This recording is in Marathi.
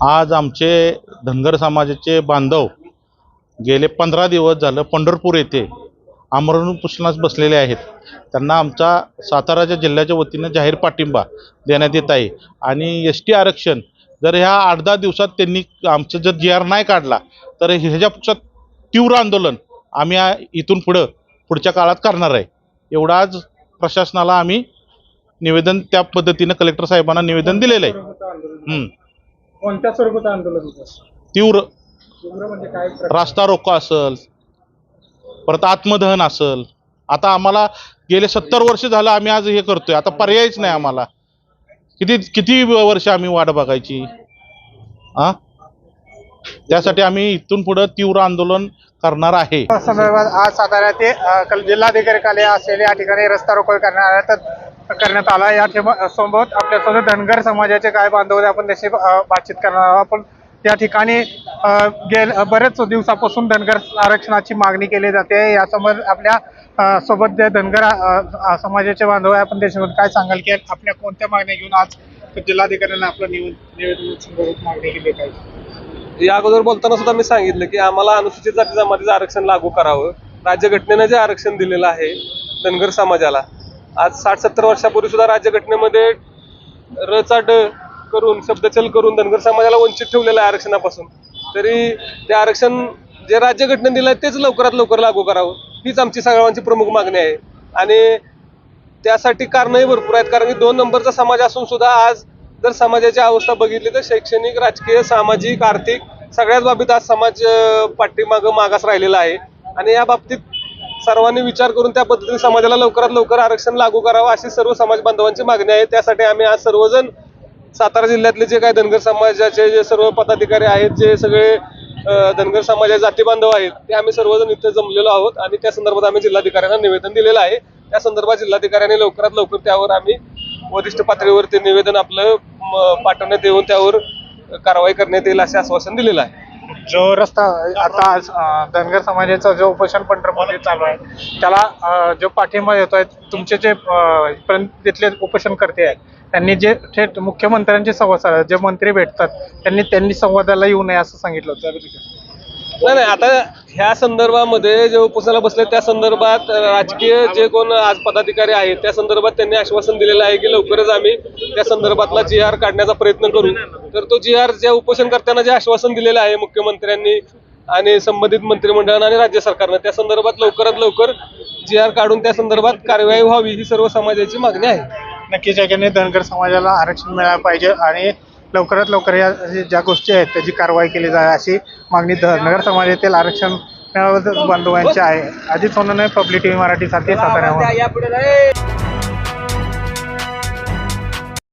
आज आमचे धनगर समाजाचे बांधव गेले पंधरा दिवस झालं पंढरपूर येथे आमरण उपोषणास बसलेले आहेत. त्यांना आमचा साताराच्या जिल्ह्याच्या वतीनं जाहीर पाठिंबा देण्यात येत आहे. आणि एस टी आरक्षण जर ह्या आठ दहा दिवसात त्यांनी आमचं जर जी आर नाही काढला तर ह्याच्यापेक्षा तीव्र आंदोलन आम्ही इथून पुढं पुढच्या काळात करणार आहे. एवढाच आज प्रशासनाला आम्ही निवेदन त्या पद्धतीनं कलेक्टर साहेबांना निवेदन दिलेलं आहे. कोणत्या स्वरूपाचं आंदोलन होतं? तीव्र. तीव्र म्हणजे काय प्रकार? रास्ता रोको असल. परत आत्मदहन असल. आता आम्हाला गेले सत्तर वर्ष झालं आम्ही आज हे करतोय. आता पर्यायच नाही आम्हाला. किती किती वर्ष आम्ही वाट बघायची? हा त्यासाठी आम्ही इथून पुढं तीव्र आंदोलन करणार आहे. संदर्भात आज सातारा ते अ, कल- जिल्हाधिकारी कार्यालय असलेले या ठिकाणी रस्ता रोको करण्यात करण्यात आला या सोबत आपल्यासोबत धनगर समाजाचे काय बांधव आपण त्याशी बातचीत करणार आहोत. आपण त्या ठिकाणी गेल बरेच दिवसापासून धनगर आरक्षणाची मागणी केली जाते. यासमोर आपल्यासोबत जे धनगर समाजाचे बांधव आहे आपण त्याच्याबद्दल काय सांगाल की आपल्या कोणत्या मागण्या घेऊन आज जिल्हाधिकाऱ्यांना आपलं निवेदन मागणी केली पाहिजे या अगोदर बोलताना सुद्धा मी सांगितलं की आम्हाला अनुसूचित जाती जमातीचं आरक्षण लागू करावं. राज्यघटनेनं जे आरक्षण दिलेलं आहे धनगर समाजाला आज साठ सत्तर वर्षापूर्वी सुद्धा राज्यघटनेमध्ये रचा ड करून शब्दचल करून धनगर समाजाला वंचित ठेवलेलं आहे आरक्षणापासून. तरी ते आरक्षण जे राज्यघटनेने दिलं आहे तेच लवकरात लवकर लागू करावं. हीच आमची सगळ्यांची प्रमुख मागणी आहे. आणि त्यासाठी कारणंही भरपूर आहेत कारण की दोन नंबरचा समाज असून सुद्धा आज जर समाजाची अवस्था बघितली तर शैक्षणिक राजकीय सामाजिक आर्थिक सगळ्याच बाबतीत आज समाज पाठीमागं मागास राहिलेला आहे. आणि या बाबतीत सर्वांनी विचार करून त्या पद्धतीने समाजाला लवकरात लवकर आरक्षण लागू करावं अशी सर्व समाज बांधवांची मागणी आहे. त्यासाठी आम्ही आज सर्वजण सातारा जिल्ह्यातले जे काही धनगर समाजाचे जे सर्व पदाधिकारी आहेत जे सगळे धनगर समाजाचे जाती बांधव आहेत ते आम्ही सर्वजण इथे जमलेलो आहोत आणि त्या संदर्भात आम्ही जिल्हाधिकाऱ्यांना निवेदन दिलेलं आहे. त्या संदर्भात जिल्हाधिकाऱ्यांनी लवकरात लवकर त्यावर आम्ही वरिष्ठ पातळीवर ते निवेदन आपलं म, पाठवण्यात येऊन त्यावर कारवाई करण्यात येईल असे आश्वासन दिलेलं आहे. जो रस्ता आता आज, धनगर समाजाचा जो उपोषण पंढरपूरमध्ये चालू आहे त्याला जो पाठिंबा येतोय तुमचे जे तिथले उपोषणकर्ते आहेत त्यांनी जे थेट मुख्यमंत्र्यांचे संवाद जे मंत्री भेटतात त्यांनी त्यांनी संवादाला येऊ नये असं सांगितलं होतं. नाही नाही आता ह्या संदर्भामध्ये जे उपोषणाला बसले त्या संदर्भात राजकीय जे कोण आज पदाधिकारी आहेत त्या संदर्भात त्यांनी आश्वासन दिलेलं आहे की लवकरच आम्ही त्या संदर्भातला जी आर काढण्याचा प्रयत्न करू. तर तो जी आर ज्या उपोषणकर्त्यांना जे आश्वासन दिलेलं आहे मुख्यमंत्र्यांनी आणि संबंधित मंत्रिमंडळानं आणि राज्य सरकारनं त्या संदर्भात लवकरात लवकर जी आर काढून त्या संदर्भात कार्यवाही व्हावी ही सर्व समाजाची मागणी आहे. नक्कीच धनगर समाजाला आरक्षण मिळालं पाहिजे आणि लवकरात लवकर या ज्या गोष्टी आहेत त्याची कारवाई केली जावी अशी मागणी धनगर समाजातील आरक्षण बांधवांची आहे. अजित सोनने पब्लिक टीव्ही मराठीसाठी साताऱ्यावर